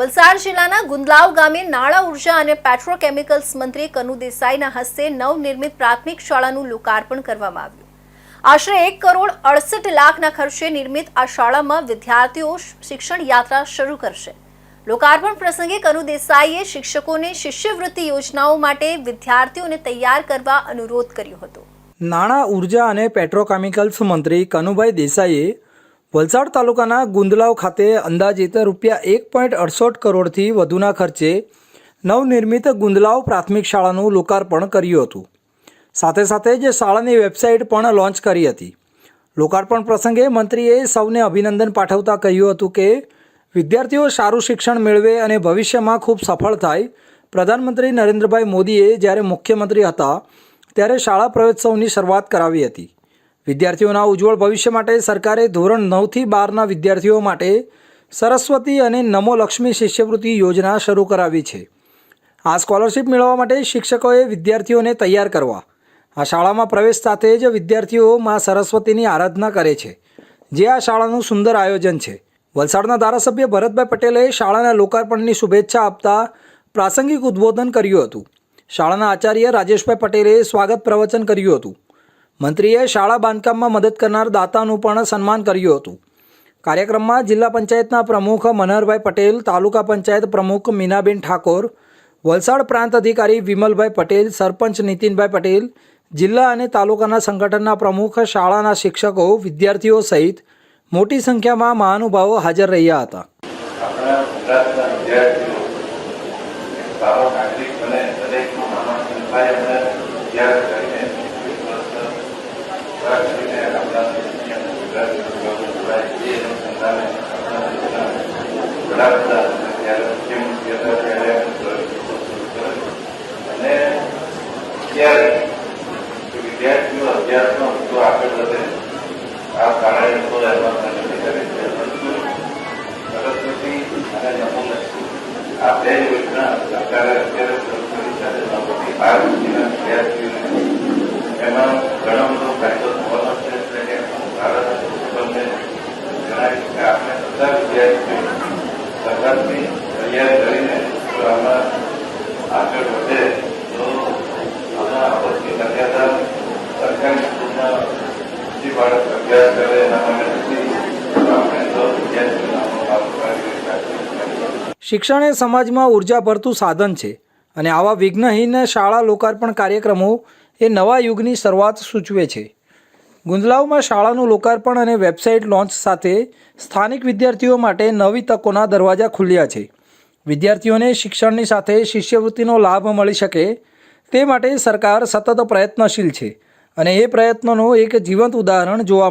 વલસાડ જિલ્લાના ગુંદલાવ ગામે નાણાં ઊર્જા અને પેટ્રોકેમિકલ્સ મંત્રી કનુ દેસાઈના હસ્તે નવનિર્મિત પ્રાથમિક શાળાનું લોકાર્પણ કરવામાં આવ્યું. આશરે એક કરોડ અડસઠ લાખના ખર્ચે નિર્મિત આ શાળામાં વિદ્યાર્થીઓ શિક્ષણ યાત્રા શરૂ કરશે. લોકાર્પણ પ્રસંગે કનુ દેસાઈએ શિક્ષકોને શિષ્યવૃત્તિ યોજનાઓ માટે વિદ્યાર્થીઓને તૈયાર કરવા અનુરોધ કર્યો હતો. નાણાં, ઊર્જા અને પેટ્રોકેમિકલ્સ મંત્રી કનુભાઈ દેસાઈએ વલસાડ તાલુકાના ગુંદલાવ ખાતે અંદાજિત રૂપિયા એક પોઈન્ટ અડસઠ કરોડથી વધુના ખર્ચે નવનિર્મિત ગુંદલાવ પ્રાથમિક શાળાનું લોકાર્પણ કર્યું હતું. સાથે સાથે જ શાળાની વેબસાઇટ પણ લોન્ચ કરી હતી. લોકાર્પણ પ્રસંગે મંત્રીએ સૌને અભિનંદન પાઠવતા કહ્યું હતું કે, વિદ્યાર્થીઓ સારું શિક્ષણ મેળવે અને ભવિષ્યમાં ખૂબ સફળ થાય. પ્રધાનમંત્રી નરેન્દ્રભાઈ મોદીએ જ્યારે મુખ્યમંત્રી હતા, ત્યારે શાળા પ્રવેત્સવની શરૂઆત કરાવી હતી. વિદ્યાર્થીઓના ઉજ્જવળ ભવિષ્ય માટે સરકારે ધોરણ નવથી બારના વિદ્યાર્થીઓ માટે સરસ્વતી અને નમો લક્ષ્મી શિષ્યવૃત્તિ યોજના શરૂ કરાવી છે. આ સ્કોલરશિપ મેળવવા માટે શિક્ષકોએ વિદ્યાર્થીઓને તૈયાર કરવા, આ શાળામાં પ્રવેશ સાથે જ વિદ્યાર્થીઓ મા સરસ્વતીની આરાધના કરે છે, જે આ શાળાનું સુંદર આયોજન છે. વલસાડના ધારાસભ્ય ભરતભાઈ પટેલે શાળાના લોકાર્પણની શુભેચ્છા આપતા પ્રાસંગિક ઉદ્બોધન કર્યું હતું. શાળાના આચાર્ય રાજેશભાઈ પટેલે સ્વાગત પ્રવચન કર્યું હતું. મંત્રીએ શાળા બાંધકામમાં મદદ કરનાર દાતાનું પણ સન્માન કર્યું હતું. કાર્યક્રમમાં જિલ્લા પંચાયતના પ્રમુખ મનહરભાઈ પટેલ, તાલુકા પંચાયત પ્રમુખ મીનાબેન ઠાકોર, વલસાડ પ્રાંત અધિકારી વિમલભાઈ પટેલ, સરપંચ નીતિનભાઈ પટેલ, જિલ્લા અને તાલુકાના સંગઠનના પ્રમુખ, શાળાના શિક્ષકો, વિદ્યાર્થીઓ સહિત મોટી સંખ્યામાં મહાનુભાવો હાજર રહ્યા હતા. નાગરિક એમાં પ્રગતિ કરે છે પરંતુ સરસ્વતી અને નમોલક્ષ્મી આ બે યોજના સરકારે અત્યારે શરૂ કરી છે અને નવથી બાર સુધીના વિદ્યાર્થીઓને એમાં ઘણો બધો ફાયદો થવાનો છે એટલે કે ભારત પ્રિન્સિપલને જણાવ્યું કે આપણે બધા વિદ્યાર્થીઓ સરકારની તૈયારી કરીને જો આમાં આગળ વધે, તો આમાં આપત્તિ મર્યાદા સરકારી સ્કૂલમાં જે બાળક અભ્યાસ કરે, એના માટે નથી શિક્ષણ એ સમાજમાં ઊર્જા ભરતું સાધન છે અને આવા વિઘ્નહીન શાળા લોકાર્પણ કાર્યક્રમો એ નવા યુગની શરૂઆત સૂચવે છે. ગુંદલાવમાં શાળાનું લોકાર્પણ અને વેબસાઇટ લોન્ચ સાથે સ્થાનિક વિદ્યાર્થીઓ માટે નવી તકોના દરવાજા ખુલ્યા છે. વિદ્યાર્થીઓને શિક્ષણની સાથે શિષ્યવૃત્તિનો લાભ મળી શકે તે માટે સરકાર સતત પ્રયત્નશીલ છે અને એ પ્રયત્નોનું એક જીવંત ઉદાહરણ જોવા મળે.